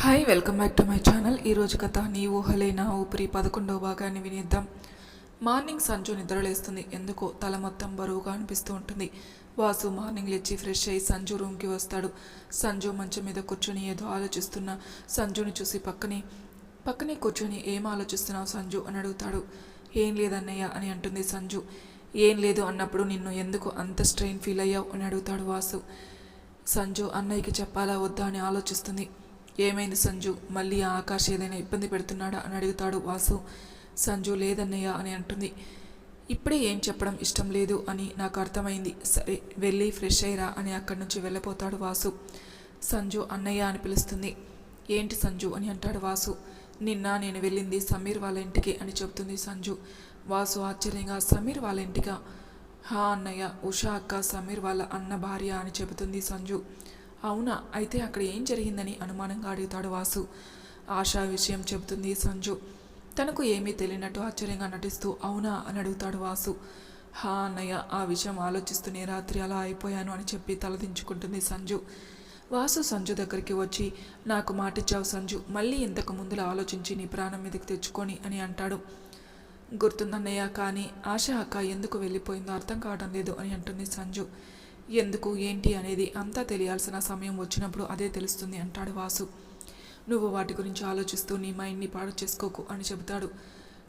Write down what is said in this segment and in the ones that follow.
Hi welcome back to my channel ఈరోజు కథ నీ ఊహలే నా ఊపిరి పదకొండవ భాగాన్ని వినేద్దాం. మార్నింగ్ సంజు నిద్రలేస్తుంది. ఎందుకో తల మొత్తం బరువుగా అనిపిస్తూ ఉంటుంది. వాసు మార్నింగ్ లేచి ఫ్రెష్ అయ్యి సంజు రూమ్కి వస్తాడు. సంజు మంచం మీద కూర్చొని ఏదో ఆలోచిస్తున్న. సంజుని చూసి పక్కనే పక్కనే కూర్చొని ఏం ఆలోచిస్తున్నావు సంజు? అని అడుగుతాడు. ఏం లేదన్నయ్య అని అంటుంది సంజు. ఏం లేదు అన్నప్పుడు నిన్ను ఎందుకు అంత స్ట్రెయిన్ ఫీల్ అయ్యావు? అని అడుగుతాడు వాసు. సంజు అన్నయ్యకి చెప్పాలా వద్దా? అని ఆలోచిస్తుంది. ఏమైంది సంజు? మళ్ళీ ఆ ఆకాష్ ఏదైనా ఇబ్బంది పెడుతున్నాడా అని అడుగుతాడు వాసు. సంజు లేదన్నయ్య అని అంటుంది. ఇప్పుడే ఏం చెప్పడం ఇష్టం లేదు అని నాకు అర్థమైంది. సరే వెళ్ళి ఫ్రెష్ అయ్యరా అని అక్కడి నుంచి వెళ్ళిపోతాడు వాసు. సంజు అన్నయ్య అని పిలుస్తుంది. ఏంటి సంజు అని అంటాడు వాసు. నిన్న నేను వెళ్ళింది సమీర్ వాళ్ళ ఇంటికి అని చెబుతుంది సంజు. వాసు ఆశ్చర్యంగా సమీర్ వాళ్ళ ఇంటిగా హా అన్నయ్య ఉషా అక్క సమీర్ వాళ్ళ అన్న భార్య అని చెబుతుంది సంజు. అవునా? అయితే అక్కడ ఏం జరిగిందని అనుమానంగా అడుగుతాడు వాసు. ఆశా విషయం చెబుతుంది సంజు. తనకు ఏమీ తెలియనట్టు ఆశ్చర్యంగా నటిస్తూ అవునా? అని అడుగుతాడు వాసు. హా అన్నయ్య ఆ విషయం ఆలోచిస్తూనే రాత్రి అలా అయిపోయాను అని చెప్పి తలదించుకుంటుంది సంజు. వాసు సంజు దగ్గరికి వచ్చి నాకు మాటిచ్చావు సంజు మళ్ళీ ఇంతకు ముందులా ఆలోచించి నీ ప్రాణం మీదకి తెచ్చుకొని అని అంటాడు. గుర్తుందన్నయ్య కానీ ఆశ అక్క ఎందుకు వెళ్ళిపోయిందో అర్థం కావడం లేదు అని అంటుంది సంజు. ఎందుకు ఏంటి అనేది అంతా తెలియాల్సిన సమయం వచ్చినప్పుడు అదే తెలుస్తుంది అంటాడు వాసు. నువ్వు వాటి గురించి ఆలోచిస్తూ నీ మైండ్ని పాడు చేసుకోకు అని చెబుతాడు.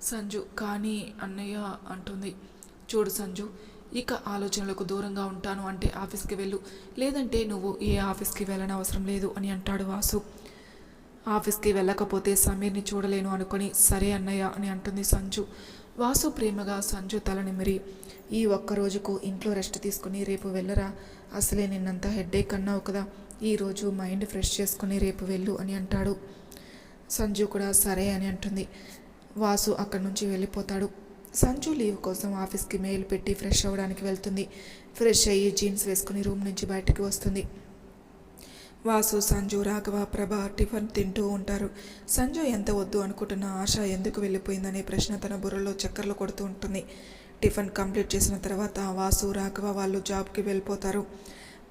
సంజు కానీ అన్నయ్య అంటుంది చూడు సంజు ఇక ఆలోచనలకు దూరంగా ఉంటాను అంటే ఆఫీస్కి వెళ్ళు. లేదంటే నువ్వు ఏ ఆఫీస్కి వెళ్ళని అవసరం లేదు అని అంటాడు వాసు. ఆఫీస్కి వెళ్ళకపోతే సమీర్ని చూడలేను అనుకొని సరే అన్నయ్య అని అంటుంది సంజు. వాసు ప్రేమగా సంజు తలనిమిరి ఈ ఒక్క రోజుకు ఇంట్లో రెస్ట్ తీసుకుని రేపు వెళ్ళరా? అసలే నిన్నంతా హెడ్ఏక్ అన్నావు కదా. ఈరోజు మైండ్ ఫ్రెష్ చేసుకుని రేపు వెళ్ళు అని అంటాడు. సంజు కూడా సరే అని అంటుంది. వాసు అక్కడి నుంచి వెళ్ళిపోతాడు. సంజు లీవ్ కోసం ఆఫీస్కి మెయిల్ పెట్టి ఫ్రెష్ అవ్వడానికి వెళ్తుంది. ఫ్రెష్ అయ్యి జీన్స్ వేసుకుని రూమ్ నుంచి బయటికి వస్తుంది. వాసు సంజు రాఘవ ప్రభ టిఫిన్ తింటూ ఉంటారు. సంజు ఎంత వద్దు అనుకుంటున్న ఆశ ఎందుకు వెళ్ళిపోయిందనే ప్రశ్న తన బుర్రలో చక్కర్లు కొడుతూ ఉంటుంది. టిఫిన్ కంప్లీట్ చేసిన తర్వాత వాసు రాఘవ వాళ్ళు జాబ్కి వెళ్ళిపోతారు.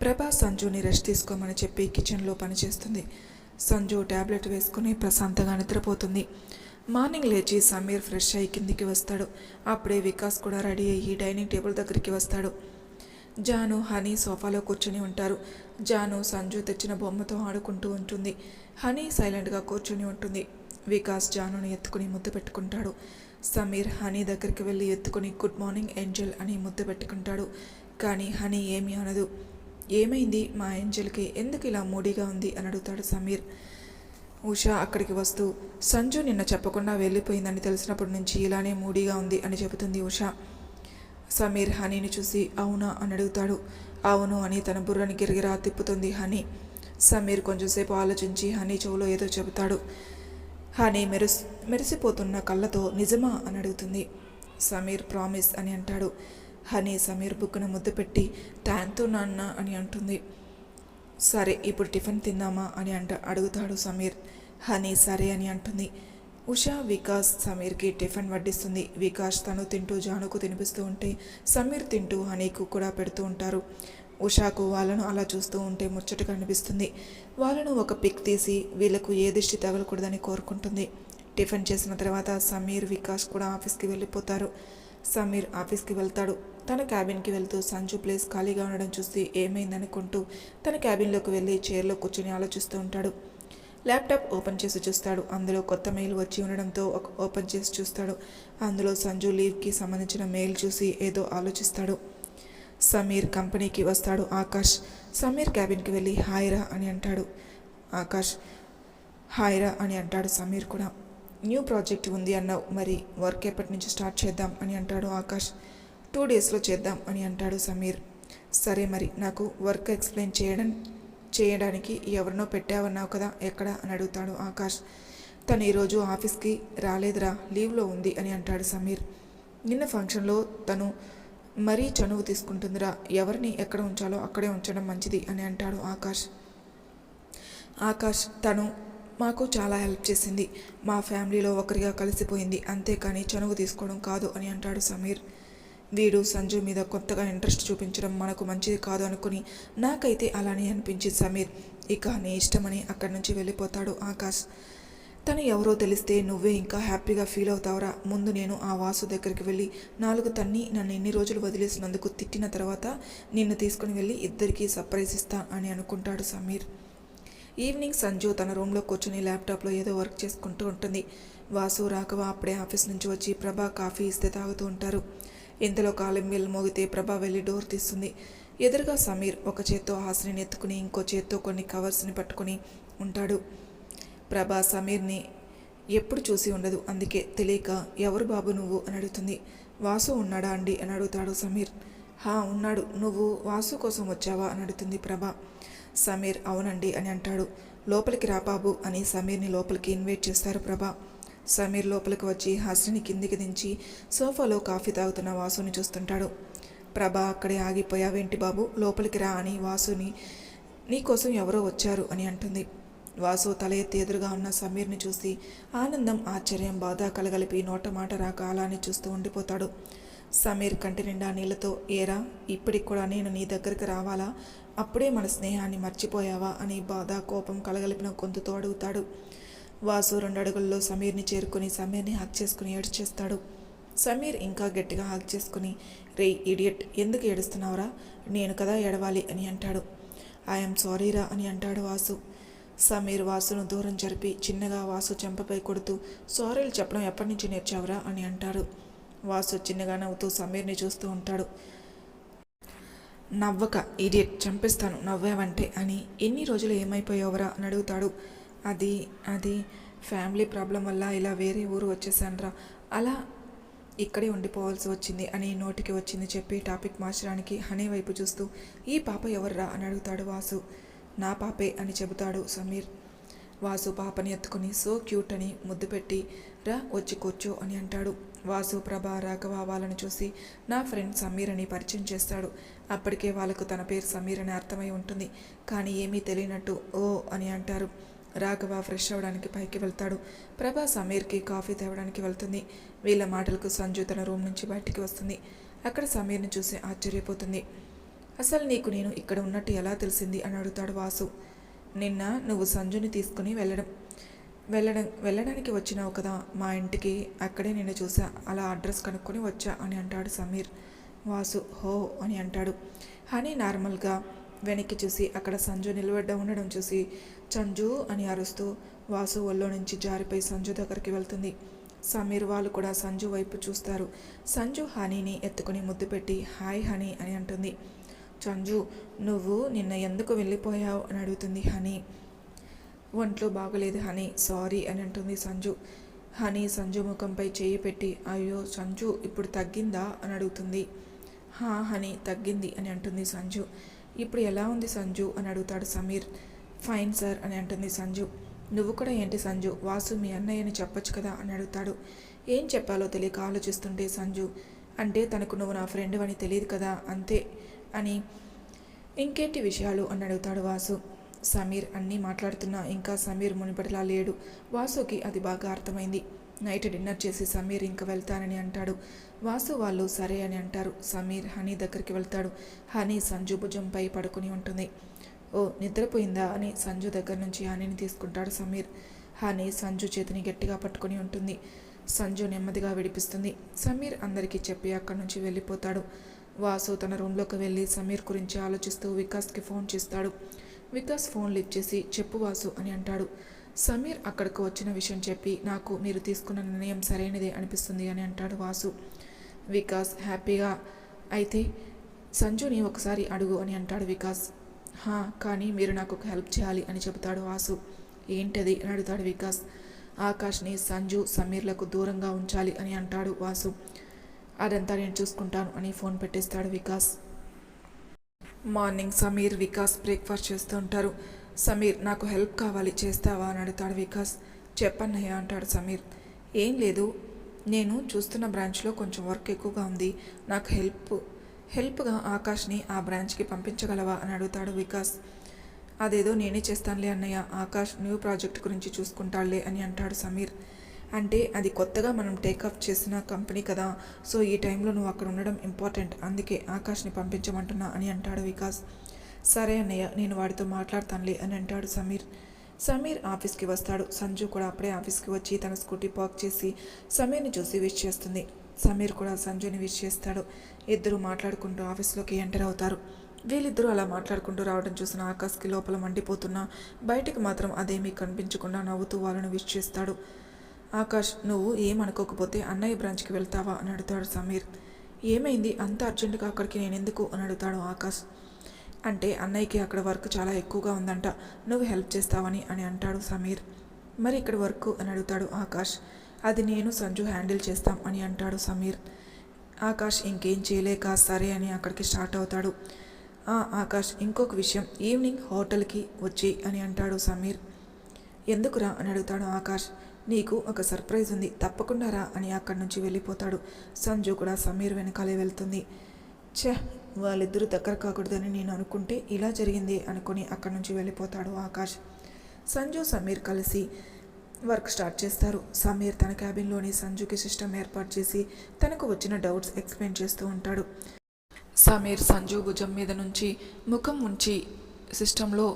ప్రభ సంజుని రెస్ట్ తీసుకోమని చెప్పి కిచెన్లో పనిచేస్తుంది సంజు ట్యాబ్లెట్ వేసుకుని ప్రశాంతంగా నిద్రపోతుంది. మార్నింగ్ లేచి సమీర్ ఫ్రెష్ అయ్యి కిందికి వస్తాడు. అప్పుడే వికాస్ కూడా రెడీ అయ్యి డైనింగ్ టేబుల్ దగ్గరికి వస్తాడు. జాను హనీ సోఫాలో కూర్చుని ఉంటారు. జాను సంజు తెచ్చిన బొమ్మతో ఆడుకుంటూ ఉంటుంది. హనీ సైలెంట్గా కూర్చుని ఉంటుంది. వికాస్ జానుని ఎత్తుకుని ముద్దు పెట్టుకుంటాడు. సమీర్ హనీ దగ్గరికి వెళ్ళి ఎత్తుకుని గుడ్ మార్నింగ్ ఏంజల్ అని ముద్దు పెట్టుకుంటాడు. కానీ హనీ ఏమీ అనదు. ఏమైంది? మా ఏంజల్కి ఎందుకు ఇలా మూడీగా ఉంది? అని అడుగుతాడు సమీర్. ఉషా అక్కడికి వస్తూ సంజు నిన్న చెప్పకుండా వెళ్ళిపోయిందని తెలిసినప్పటి నుంచి ఇలానే మూడీగా ఉంది అని చెబుతుంది ఉషా. సమీర్ హనీని చూసి అవునా? అని అడుగుతాడు. అవును అని తన బుర్రని గిరిగిరా తిప్పుతుంది హనీ. సమీర్ కొంచెంసేపు ఆలోచించి హనీ చెవులో ఏదో చెబుతాడు. హనీ మెరుస్ మెరిసిపోతున్న కళ్ళతో నిజమా? అని అడుగుతుంది. సమీర్ ప్రామిస్ అని అంటాడు. హనీ సమీర్ బుక్కును ముద్దు పెట్టి థ్యాంక్తో నాన్న అని అంటుంది. సరే ఇప్పుడు టిఫిన్ తిందామా? అని అంట అడుగుతాడు సమీర్. హనీ సరే అని అంటుంది. ఉషా వికాస్ సమీర్కి టిఫిన్ వడ్డిస్తుంది. వికాస్ తను తింటూ జానుకు తినిపిస్తూ ఉంటే సమీర్ తింటూ హనీకు కూడా పెడుతూ ఉంటారు. ఉషాకు వాళ్ళను అలా చూస్తూ ఉంటే ముచ్చటగా అనిపిస్తుంది. వాళ్ళను ఒక పిక్ తీసి వీళ్ళకు ఏ దిష్టి తగలకూడదని కోరుకుంటుంది. టిఫిన్ చేసిన తర్వాత సమీర్ వికాస్ కూడా ఆఫీస్కి వెళ్ళిపోతారు. సమీర్ ఆఫీస్కి వెళ్తాడు. తన క్యాబిన్కి వెళ్తూ సంజు ప్లేస్ ఖాళీగా ఉండడం చూసి ఏమైందనుకుంటూ తన క్యాబిన్లోకి వెళ్ళి చైర్లో కూర్చొని ఆలోచిస్తూ ఉంటాడు. ల్యాప్టాప్ ఓపెన్ చేసి చూస్తాడు. అందులో కొత్త మెయిల్ వచ్చి ఉండడంతో ఒక ఓపెన్ చేసి చూస్తాడు. అందులో సంజు లీవ్కి సంబంధించిన మెయిల్ చూసి ఏదో ఆలోచిస్తాడు. సమీర్ కంపెనీకి వస్తాడు. ఆకాష్ సమీర్ క్యాబిన్కి వెళ్ళి హాయ్రా అని అంటాడు. ఆకాష్ హాయ్రా అని అంటాడు సమీర్ కూడా. న్యూ ప్రాజెక్ట్ ఉంది అన్నావు. మరి వర్క్ ఎప్పటి నుంచి స్టార్ట్ చేద్దాం అని అంటాడు ఆకాష్. టూ డేస్లో చేద్దాం అని అంటాడు సమీర్. సరే మరి నాకు వర్క్ ఎక్స్ప్లెయిన్ చేయడం చేయడానికి ఎవరినో పెట్టావన్నావు కదా? ఎక్కడ? అని అడుగుతాడు ఆకాష్. తను ఈరోజు ఆఫీస్కి రాలేదురా లీవ్లో ఉంది అని అంటాడు సమీర్. నిన్న ఫంక్షన్లో తను మరీ చనువు తీసుకుంటుందిరా. ఎవరిని ఎక్కడ ఉంచాలో అక్కడే ఉంచడం మంచిది అని అంటాడు ఆకాష్. ఆకాష్ తను మాకు చాలా హెల్ప్ చేసింది. మా ఫ్యామిలీలో ఒకరిగా కలిసిపోయింది. అంతేకాని చనువు తీసుకోవడం కాదు అని అంటాడు సమీర్. వీడు సంజు మీద కొత్తగా ఇంట్రెస్ట్ చూపించడం మనకు మంచిది కాదు అనుకుని నాకైతే అలానే అనిపించింది సమీర్. ఇక నీ ఇష్టమని అక్కడి నుంచి వెళ్ళిపోతాడు ఆకాష్. తను ఎవరో తెలిస్తే నువ్వే ఇంకా హ్యాపీగా ఫీల్ అవుతావురా. ముందు నేను ఆ వాసు దగ్గరికి వెళ్ళి నాలుగు తన్ని నన్ను ఎన్ని రోజులు వదిలేసినందుకు తిట్టిన తర్వాత నిన్ను తీసుకుని వెళ్ళి ఇద్దరికీ సర్ప్రైజ్ ఇస్తా అని అనుకుంటాడు సమీర్. ఈవినింగ్ సంజు తన రూమ్లో కూర్చుని ల్యాప్టాప్లో ఏదో వర్క్ చేసుకుంటూ ఉంటుంది. వాసు రాఘవ అప్పుడే ఆఫీస్ నుంచి వచ్చి ప్రభా కాఫీ ఇస్తే తాగుతూ ఉంటారు. ఇంతలో కాలం బెల్ మోగితే ప్రభా వెళ్ళి డోర్ తీస్తుంది. ఎదురుగా సమీర్ ఒక చేత్తో హాసిని ఎత్తుకుని ఇంకో చేత్తో కొన్ని కవర్స్ని పట్టుకుని ఉంటాడు. ప్రభా సమీర్ని ఎప్పుడు చూసి ఉండదు. అందుకే తెలియక ఎవరు బాబు నువ్వు? అని అడుగుతుంది. వాసు ఉన్నాడా అండి? అని అడుగుతాడు సమీర్. హా ఉన్నాడు. నువ్వు వాసు కోసం వచ్చావా? అని అడుగుతుంది ప్రభ. సమీర్ అవునండి అని అంటాడు. లోపలికి రా బాబు అని సమీర్ని లోపలికి ఇన్వైట్ చేస్తారు ప్రభా. సమీర్ లోపలికి వచ్చి హస్ని కిందికి దించి సోఫాలో కాఫీ తాగుతున్న వాసుని చూస్తుంటాడు. ప్రభా అక్కడే ఆగిపోయావేంటి బాబు? లోపలికి రా అని వాసుని నీకోసం ఎవరో వచ్చారు అని అంటుంది. వాసు తల ఎత్తి ఎదురుగా ఉన్న సమీర్ని చూసి ఆనందం ఆశ్చర్యం బాధ కలగలిపి నోట మాట రాక అలానే చూస్తూ ఉండిపోతాడు. సమీర్ కంటి నిండా నీళ్ళతో ఏరా ఇప్పటికి కూడా నేను నీ దగ్గరికి రావాలా? అప్పుడే మన స్నేహాన్ని మర్చిపోయావా? అని బాధ కోపం కలగలిపిన గొంతుతో అడుగుతాడు. వాసు రెండు అడుగుల్లో సమీర్ని చేరుకుని సమీర్ని హక్ చేసుకుని ఏడ్చేస్తాడు సమీర్ ఇంకా గట్టిగా హక్ చేసుకుని రే ఇడియట్ ఎందుకు ఏడుస్తున్నావురా? నేను కదా ఏడవాలి అని అంటాడు. ఐఎమ్ సారీరా అని అంటాడు వాసు. సమీర్ వాసును దూరం జరిపి చిన్నగా వాసు చెంపపై కొడుతూ సారీలు చెప్పడం ఎప్పటి నుంచి నేర్చావురా? అని అంటాడు. వాసు చిన్నగా నవ్వుతూ సమీర్ని చూస్తూ ఉంటాడు. నవ్వక ఇడియట్ చంపిస్తాను నవ్వావంటే అని ఎన్ని రోజులు ఏమైపోయావురా? అని అడుగుతాడు. అది అది ఫ్యామిలీ ప్రాబ్లం వల్ల ఇలా వేరే ఊరు వచ్చేసానురా. అలా ఇక్కడే ఉండిపోవాల్సి వచ్చింది అని నోటికి వచ్చింది చెప్పి టాపిక్ మార్చడానికి హనీ వైపు చూస్తూ ఈ పాప ఎవర్రా? అని అడుగుతాడు వాసు. నా పాపే అని చెబుతాడు సమీర్. వాసు పాపని ఎత్తుకుని సో క్యూట్ అని ముద్దు పెట్టి రా వచ్చి కూర్చో అని అంటాడు. వాసు ప్రభ రాఘవ వాళ్ళని చూసి నా ఫ్రెండ్ సమీర్ అని పరిచయం చేస్తాడు. అప్పటికే వాళ్ళకు తన పేరు సమీర్ అని అర్థమై ఉంటుంది. కానీ ఏమీ తెలియనట్టు ఓ అని అంటారు. రాఘవ ఫ్రెష్ అవ్వడానికి పైకి వెళ్తాడు. ప్రభా సమీర్కి కాఫీ తేవడానికి వెళ్తుంది. వీళ్ళ మాటలకు సంజు తన రూమ్ నుంచి బయటికి వస్తుంది. అక్కడ సమీర్ని చూసి ఆశ్చర్యపోతుంది. అసలు నీకు నేను ఇక్కడ ఉన్నట్టు ఎలా తెలిసింది? అని అడుగుతాడు వాసు. నిన్న నువ్వు సంజుని తీసుకుని వెళ్ళడం వెళ్ళడం వెళ్ళడానికి వచ్చినావు కదా. మా ఇంటికి అక్కడే నిన్ను చూసా. అలా అడ్రస్ కనుక్కొని వచ్చా అని అంటాడు సమీర్. వాసు హో అని అంటాడు. హనీ నార్మల్గా వెనక్కి చూసి అక్కడ సంజు నిలబడ్డ ఉండడం చూసి చంజు అని అరుస్తూ వాసు ఒళ్ళో నుంచి జారిపోయి సంజు దగ్గరికి వెళ్తుంది. సమీర్ వాళ్ళు కూడా సంజు వైపు చూస్తారు. సంజు హనీని ఎత్తుకుని ముద్దు పెట్టి హాయ్ హనీ అని అంటుంది. చంజు నువ్వు నిన్న ఎందుకు వెళ్ళిపోయావు? అని అడుగుతుంది హనీ. ఒంట్లో బాగలేదు హనీ సారీ అని అంటుంది సంజు. హనీ సంజు ముఖంపై చేయి పెట్టి అయ్యో సంజు ఇప్పుడు తగ్గిందా? అని అడుగుతుంది. హా హనీ తగ్గింది అని అంటుంది సంజు. ఇప్పుడు ఎలా ఉంది సంజు? అని అడుగుతాడు సమీర్. ఫైన్ సార్ అని అంటుంది సంజు. నువ్వు కూడా ఏంటి సంజు? వాసు మీ అన్నయ్యని చెప్పొచ్చు కదా అని అడుగుతాడు. ఏం చెప్పాలో తెలియక ఆలోచిస్తుంటే సంజు అంటే తనకు నువ్వు నా ఫ్రెండ్ అని తెలియదు కదా అంతే అని ఇంకేంటి విషయాలు అని అడుగుతాడు వాసు. సమీర్ అన్నీ మాట్లాడుతున్నా ఇంకా సమీర్ మునిపటిలా లేడు. వాసుకి అది బాగా అర్థమైంది. నైట్ డిన్నర్ చేసి సమీర్ ఇంకా వెళ్తానని అంటాడు. వాసు వాళ్ళు సరే అని అంటారు. సమీర్ హనీ దగ్గరికి వెళ్తాడు. హనీ సంజు భుజంపై పడుకుని ఉంటుంది. ఓ నిద్రపోయిందా? అని సంజు దగ్గర నుంచి హానిని తీసుకుంటాడు సమీర్. హాని సంజు చేతిని గట్టిగా పట్టుకుని ఉంటుంది. సంజు నెమ్మదిగా విడిపిస్తుంది. సమీర్ అందరికీ చెప్పి అక్కడి నుంచి వెళ్ళిపోతాడు. వాసు తన రూమ్లోకి వెళ్ళి సమీర్ గురించి ఆలోచిస్తూ వికాస్కి ఫోన్ చేస్తాడు. వికాస్ ఫోన్ లిఫ్ట్ చేసి చెప్పు వాసు అని అంటాడు. సమీర్ అక్కడికి వచ్చిన విషయం చెప్పి నాకు మీరు తీసుకున్న నిర్ణయం సరైనదే అనిపిస్తుంది అని అంటాడు వాసు. వికాస్ హ్యాపీగా అయితే సంజుని ఒకసారి అడుగు అని అంటాడు వికాస్. హా కానీ మీరు నాకు ఒక హెల్ప్ చేయాలి అని చెబుతాడు వాసు. ఏంటది? అని అడుగుతాడు వికాస్. ఆకాష్ని సంజు సమీర్లకు దూరంగా ఉంచాలి అని అంటాడు వాసు. అదంతా నేను చూసుకుంటాను అని ఫోన్ పెట్టేస్తాడు వికాస్. మార్నింగ్ సమీర్ వికాస్ బ్రేక్ఫాస్ట్ చేస్తూ ఉంటారు. సమీర్ నాకు హెల్ప్ కావాలి చేస్తావా? అని అడుగుతాడు వికాస్. చెప్పన్నయ్య అంటాడు సమీర్. ఏం లేదు. నేను చూస్తున్న బ్రాంచ్లో కొంచెం వర్క్ ఎక్కువగా ఉంది. నాకు హెల్ప్ హెల్ప్గా ఆకాష్ని ఆ బ్రాంచ్కి పంపించగలవా అని అడుగుతాడు వికాస్. అదేదో నేనే చేస్తానులే అన్నయ్య ఆకాష్ న్యూ ప్రాజెక్ట్ గురించి చూసుకుంటాడులే అని అంటాడు సమీర్. అంటే అది కొత్తగా మనం టేకాఫ్ చేసిన కంపెనీ కదా సో ఈ టైంలో నువ్వు అక్కడ ఉండడం ఇంపార్టెంట్ అందుకే ఆకాష్ని పంపించమంటున్నా అని అంటాడు వికాస్. సరే అన్నయ్య నేను వాడితో మాట్లాడతానులే అని అంటాడు సమీర్. సమీర్ ఆఫీస్కి వస్తాడు సంజు కూడా అప్పుడే ఆఫీస్కి వచ్చి తన స్కూటీ పార్క్ చేసి సమీర్ని చూసి విష్ చేస్తుంది. సమీర్ కూడా సంజుని విష్ చేస్తాడు. ఇద్దరు మాట్లాడుకుంటూ ఆఫీస్లోకి ఎంటర్ అవుతారు. వీళ్ళిద్దరూ అలా మాట్లాడుకుంటూ రావడం చూసిన ఆకాష్కి లోపల మండిపోతున్నా బయటికి మాత్రం అదేమీ కనిపించకుండా నవ్వుతూ వాళ్ళని విష్ చేస్తాడు. ఆకాష్ నువ్వు ఏమనుకోకపోతే అన్నయ్య బ్రాంచ్కి వెళ్తావా? అని అడుగుతాడు సమీర్. ఏమైంది? అంత అర్జెంటుగా అక్కడికి నేను ఎందుకు అని అడుగుతాడు ఆకాష్. అంటే అన్నయ్యకి అక్కడ వర్క్ చాలా ఎక్కువగా ఉందంట. నువ్వు హెల్ప్ చేస్తావని అని అంటాడు సమీర్. మరి ఇక్కడ వర్క్? అని అడుగుతాడు ఆకాష్. అది నేను సంజు హ్యాండిల్ చేస్తాం అని అంటాడు సమీర్. ఆకాష్ ఇంకేం చేయలేక సరే అని అక్కడికి స్టార్ట్ అవుతాడు. "ఆ, ఆకాష్ ఇంకొక విషయం ఈవినింగ్ హోటల్కి వచ్చి అని అంటాడు సమీర్. ఎందుకురా అని అడుగుతాడు ఆకాష్. నీకు ఒక సర్ప్రైజ్ ఉంది తప్పకుండా రా అని అక్కడి నుంచి వెళ్ళిపోతాడు. సంజు కూడా సమీర్ వెనకాలే వెళ్తుంది. ఛే వాళ్ళిద్దరూ దగ్గర కాకూడదని నేను అనుకుంటే ఇలా జరిగింది అనుకుని అక్కడి నుంచి వెళ్ళిపోతాడు ఆకాష్. సంజు సమీర్ కలిసి వర్క్ స్టార్ట్ చేస్తారు. సమీర్ తన క్యాబిన్లోని సంజుకి సిస్టమ్ ఏర్పాటు చేసి తనకు వచ్చిన డౌట్స్ ఎక్స్ప్లెయిన్ చేస్తూ ఉంటాడు. సమీర్ సంజు భుజం మీద నుంచి ముఖం ఉంచి సిస్టంలో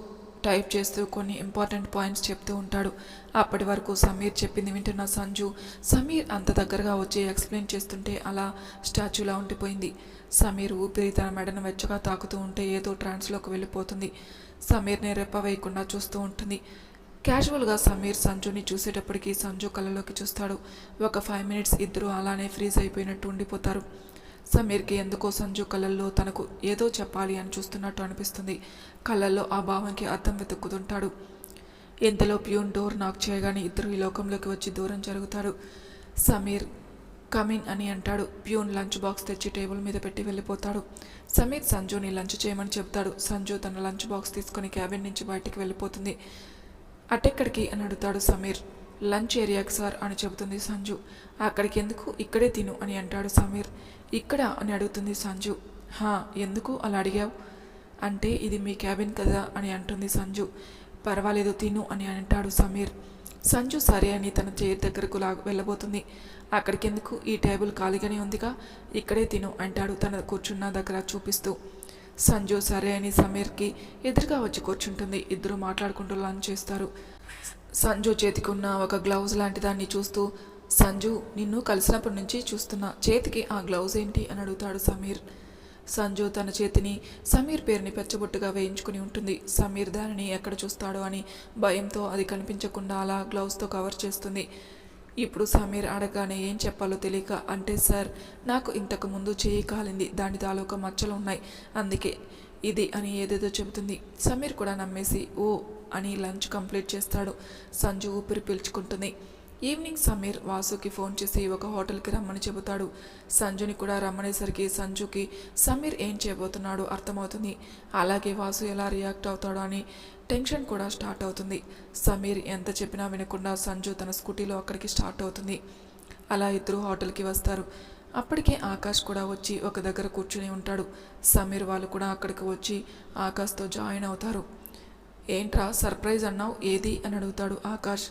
టైప్ చేస్తూ కొన్ని ఇంపార్టెంట్ పాయింట్స్ చెప్తూ ఉంటాడు. అప్పటి వరకు సమీర్ చెప్పింది వింటున్న సంజు సమీర్ అంత దగ్గరగా వచ్చి ఎక్స్ప్లెయిన్ చేస్తుంటే అలా స్టాచ్యూలా ఉండిపోయింది. సమీర్ ఊపిరి తన మెడను వెచ్చగా తాకుతూ ఉంటే ఏదో ట్రాన్స్లోకి వెళ్ళిపోతుంది. సమీర్ని రెప్ప వేయకుండా చూస్తూ ఉంటుంది. క్యాజువల్గా సమీర్ సంజుని చూసేటప్పటికి సంజు కళ్ళలోకి చూస్తాడు. ఒక ఫైవ్ మినిట్స్ ఇద్దరు అలానే ఫ్రీజ్ అయిపోయినట్టు ఉండిపోతారు. సమీర్కి ఎందుకో సంజు కళ్ళల్లో తనకు ఏదో చెప్పాలి అని చూస్తున్నట్టు అనిపిస్తుంది. కళ్ళల్లో ఆ భావంకి అర్థం వెతుక్కుతుంటాడు ఇంతలో ప్యూన్ డోర్ నాక్ చేయగానే ఇద్దరు ఈ లోకంలోకి వచ్చి దూరం జరుగుతాడు సమీర్ కమిన్ అని అంటాడు. ప్యూన్ లంచ్ బాక్స్ తెచ్చి టేబుల్ మీద పెట్టి వెళ్ళిపోతాడు. సమీర్ సంజుని లంచ్ చేయమని చెప్తాడు. సంజు తన లంచ్ బాక్స్ తీసుకొని క్యాబిన్ నుంచి బయటికి వెళ్ళిపోతుంది. అటెక్కడికి అని అడుగుతాడు సమీర్. లంచ్ ఏరియాకి సార్ అని చెబుతుంది సంజు. అక్కడికి ఎందుకు? ఇక్కడే తిను అని అంటాడు సమీర్. ఇక్కడ అని అడుగుతుంది సంజు. హా ఎందుకు అలా అడిగావు? అంటే ఇది మీ క్యాబిన్ కదా అని అంటుంది సంజు. పర్వాలేదు తిను అని అంటాడు సమీర్. సంజు సరే అని తన చైర్ దగ్గరకు లా వెళ్ళబోతుంది. అక్కడికెందుకు? ఈ టేబుల్ ఖాళీగానే ఉందిగా. ఇక్కడే తిను అంటాడు తన కూర్చున్న దగ్గర చూపిస్తూ. సంజు సరే అని సమీర్కి ఎదురుగా వచ్చి కూర్చుంటుంది. ఇద్దరు మాట్లాడుకుంటూ లంచ్ చేస్తారు. సంజు చేతికి ఉన్న ఒక గ్లౌజ్ లాంటి దాన్ని చూస్తూ సంజు నిన్ను కలిసినప్పటి నుంచి చూస్తున్నా. చేతికి ఆ గ్లౌజ్ ఏంటి అని అడుగుతాడు సమీర్. సంజు తన చేతిని సమీర్ పేరుని పెచ్చబొట్టుగా వేయించుకుని ఉంటుంది. సమీర్ దానిని ఎక్కడ చూస్తాడో అని భయంతో అది కనిపించకుండా అలా గ్లౌజ్తో కవర్ చేస్తుంది. ఇప్పుడు సమీర్ అడగానే ఏం చెప్పాలో తెలియక అంటే సార్ నాకు ఇంతకు ముందు చేయి కాలింది దాని తాలూకా మచ్చలు ఉన్నాయి అందుకే ఇది అని ఏదేదో చెబుతుంది. సమీర్ కూడా నమ్మేసి ఓ అని లంచ్ కంప్లీట్ చేస్తాడు. సంజు ఊపిరి పీల్చుకుంటుంది. ఈవినింగ్ సమీర్ వాసుకి ఫోన్ చేసి ఒక హోటల్కి రమ్మని చెబుతాడు. సంజుని కూడా రమ్మనేసరికి సంజుకి సమీర్ ఏం చేయబోతున్నాడో అర్థమవుతుంది. అలాగే వాసు ఎలా రియాక్ట్ అవుతాడో అని టెన్షన్ కూడా స్టార్ట్ అవుతుంది. సమీర్ ఎంత చెప్పినా వినకుండా సంజు తన స్కూటీలో అక్కడికి స్టార్ట్ అవుతుంది. అలా ఇద్దరు హోటల్కి వస్తారు. అప్పటికే ఆకాష్ కూడా వచ్చి ఒక దగ్గర కూర్చుని ఉంటాడు. సమీర్ వాళ్ళు కూడా అక్కడికి వచ్చి ఆకాష్తో జాయిన్ అవుతారు. ఏంట్రా సర్ప్రైజ్ అన్నావు? ఏది? అని అడుగుతాడు ఆకాష్.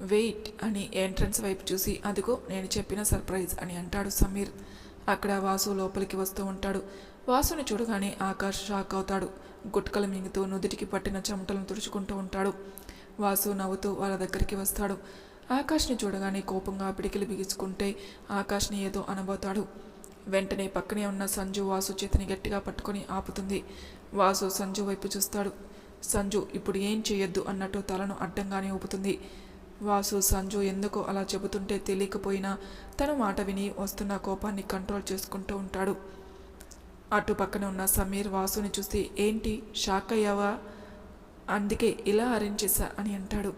వెయిట్ అని ఎంట్రన్స్ వైపు చూసి అదిగో నేను చెప్పిన సర్ప్రైజ్ అని అంటాడు సమీర్. అక్కడ వాసు లోపలికి వస్తూ ఉంటాడు. వాసుని చూడగానే ఆకాష్ షాక్ అవుతాడు. గుట్కలు మింగుతూ నుదుటికి పట్టిన చెమటలను తుడుచుకుంటూ ఉంటాడు. వాసు నవ్వుతూ వాళ్ళ దగ్గరికి వస్తాడు. ఆకాష్ని చూడగానే కోపంగా పిడికిలు బిగించుకుంటే ఆకాష్ని ఏదో అనబోతాడు. వెంటనే పక్కనే ఉన్న సంజు వాసు చేతిని గట్టిగా పట్టుకొని ఆపుతుంది. వాసు సంజు వైపు చూస్తాడు. సంజు ఇప్పుడు ఏం చేయొద్దు అన్నట్టు తలను అడ్డంగానే ఊపుతుంది. వాసు సంజు ఎందుకో అలా చెబుతుంటే తెలియకపోయినా తన మాట విని వస్తున్న కోపాన్ని కంట్రోల్ చేసుకుంటూ ఉంటాడు. అటు పక్కన ఉన్న సమీర్ వాసుని చూసి ఏంటి షాక్ అయ్యావా? అందుకే ఇలా అరేంజ్ చేశా అని అంటాడు.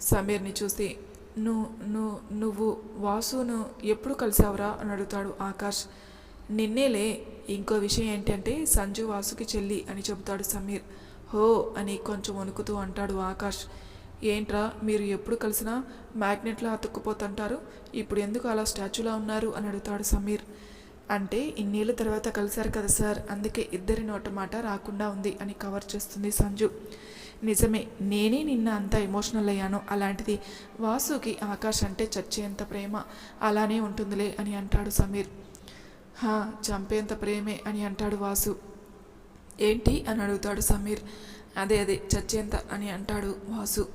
సమీర్ని చూసి నువ్వు నువ్వు నువ్వు వాసును ఎప్పుడు కలిసావురా? అని అడుగుతాడు ఆకాష్. నిన్నేలే ఇంకో విషయం ఏంటంటే సంజు వాసుకి చెల్లి అని చెబుతాడు సమీర్. హో అని కొంచెం వణుకుతూ అంటాడు ఆకాష్. ఏంట్రా మీరు ఎప్పుడు కలిసినా మ్యాగ్నెట్లో అతుక్కుపోతుంటారు. ఇప్పుడు ఎందుకు అలా స్టాచ్యూలా ఉన్నారు? అని అడుగుతాడు సమీర్. అంటే ఇన్నేళ్ళ తర్వాత కలిశారు కదా సార్. అందుకే ఇద్దరి నోట మాట రాకుండా ఉంది అని కవర్ చేస్తుంది సంజు. నిజమే నేనే నిన్న అంత ఎమోషనల్ అయ్యాను. అలాంటిది వాసుకి ఆకాష్ అంటే చచ్చేంత ప్రేమ అలానే ఉంటుందిలే అని అంటాడు సమీర్. హా చంపేంత ప్రేమే అని అంటాడు వాసు. ఏంటి అని అడుగుతాడు సమీర్. అదే అదే చచ్చేంత అని అంటాడు వాసు.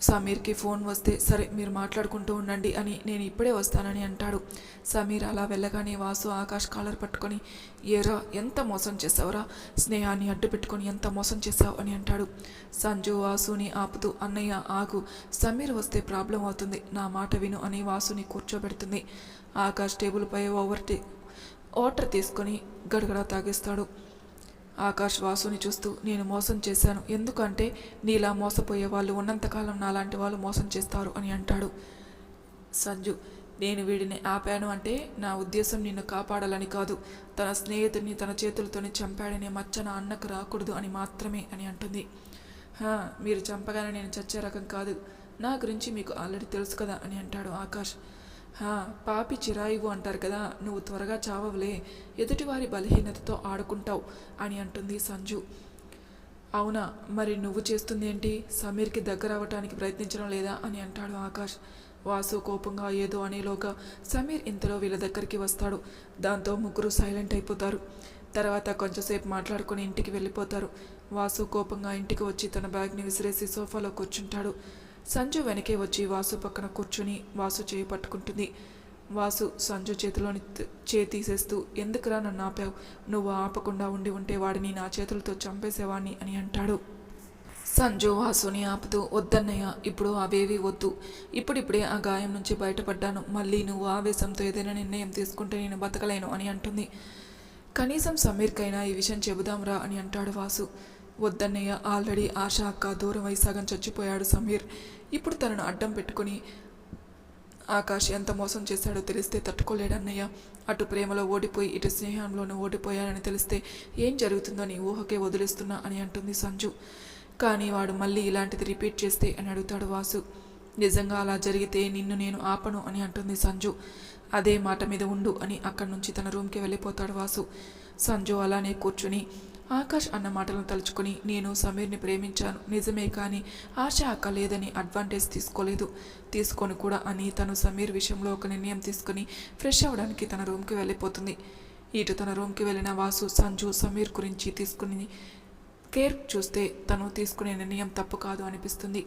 సమీర్కి ఫోన్ వస్తే సరే మీరు మాట్లాడుకుంటూ ఉండండి అని నేను ఇప్పుడే వస్తానని అంటాడు. సమీర్ అలా వెళ్ళగానే వాసు ఆకాష్ కాలర్ పట్టుకొని ఏరా ఎంత మోసం చేసావురా స్నేహాన్ని అడ్డు పెట్టుకొని ఎంత మోసం చేసావు అని అంటాడు. సంజు వాసుని ఆపుతూ అన్నయ్య ఆగు. సమీర్ వస్తే ప్రాబ్లం అవుతుంది. నా మాట విను అని వాసుని కూర్చోబెడుతుంది. ఆకాష్ టేబుల్పై ఓవర్ టీ వాటర్ తీసుకొని గడగడ తాగేస్తాడు. ఆకాష్ వాసుని చూస్తూ నేను మోసం చేశాను. ఎందుకంటే నీలా మోసపోయే వాళ్ళు ఉన్నంతకాలం నాలాంటి వాళ్ళు మోసం చేస్తారు అని అంటాడు. సంజు నేను వీడిని ఆపాను అంటే నా ఉద్దేశం నిన్ను కాపాడాలని కాదు. తన స్నేహితుడిని తన చేతులతోనే చంపాడనే మచ్చ నా అన్నకు రాకూడదు అని మాత్రమే అని అంటుంది. మీరు చంపగానే నేను చచ్చే రకం కాదు. నా గురించి మీకు ఆల్రెడీ తెలుసు కదా అని అంటాడు ఆకాష్. పాపి చిరాయువు అంటారు కదా నువ్వు త్వరగా చావవులే ఎదుటివారి బలహీనతతో ఆడుకుంటావు అని అంటుంది సంజు. అవునా మరి నువ్వు చేస్తుంది ఏంటి సమీర్కి దగ్గర అవ్వటానికి ప్రయత్నించడం లేదా అని అంటాడు ఆకాష్. వాసు కోపంగా ఏదో అనేలోగా సమీర్ ఇంతలో వీళ్ళ దగ్గరికి వస్తాడు. దాంతో ముగ్గురు సైలెంట్ అయిపోతారు. తర్వాత కొంచెంసేపు మాట్లాడుకొని ఇంటికి వెళ్ళిపోతారు. వాసు కోపంగా ఇంటికి వచ్చి తన బ్యాగ్ని విసిరేసి సోఫాలో కూర్చుంటాడు. సంజు వెనకే వచ్చి వాసు పక్కన కూర్చుని వాసు చేయి పట్టుకుంటుంది. వాసు సంజు చేతిలోని త- తీసేస్తూ ఎందుకురా నన్ను ఆపావు? నువ్వు ఆపకుండా ఉండి ఉంటే వాడిని నా చేతులతో చంపేసేవాడిని అని అంటాడు. సంజు వాసుని ఆపుతూ వద్దన్నయ్య ఇప్పుడు అవేవి వద్దు. ఇప్పుడిప్పుడే ఆ గాయం నుంచి బయటపడ్డాను. మళ్ళీ నువ్వు ఆవేశంతో ఏదైనా నిర్ణయం తీసుకుంటే నేను బతకలేను అని అంటుంది. కనీసం సమీర్కైనా ఈ విషయం చెబుదాంరా అని అంటాడు వాసు. వద్దన్నయ్య ఆల్రెడీ ఆశ అక్క దూరం అయి చచ్చిపోయాడు సమీర్. ఇప్పుడు తనను అడ్డం పెట్టుకుని ఆకాష్ ఎంత మోసం చేశాడో తెలిస్తే తట్టుకోలేడన్నయ్య. అటు ప్రేమలో ఓడిపోయి ఇటు స్నేహంలోనూ ఓడిపోయాడని తెలిస్తే ఏం జరుగుతుందో నీ ఊహకే వదిలేస్తున్నా అని అంటుంది సంజు. కానీ వాడు మళ్ళీ ఇలాంటిది రిపీట్ చేస్తే అని అడుగుతాడు వాసు. నిజంగా అలా జరిగితే నిన్ను నేను ఆపను అని అంటుంది సంజు. అదే మాట మీద ఉండు అని అక్కడి నుంచి తన రూమ్కి వెళ్ళిపోతాడు వాసు. సంజు అలానే కూర్చుని ఆకాష్ అన్న మాటలను తలుచుకుని నేను సమీర్ని ప్రేమించాను. నిజమే కానీ ఆశ అక్క లేదని అడ్వాంటేజ్ తీసుకోలేదు. తీసుకొని కూడా అని తను సమీర్ విషయంలో ఒక నిర్ణయం తీసుకుని ఫ్రెష్ అవ్వడానికి తన రూమ్కి వెళ్ళిపోతుంది. ఇటు తన రూమ్కి వెళ్ళిన వాసు సంజు సమీర్ గురించి తీసుకుని కేర్ చూస్తే తను తీసుకునే నిర్ణయం తప్పు కాదు అనిపిస్తుంది.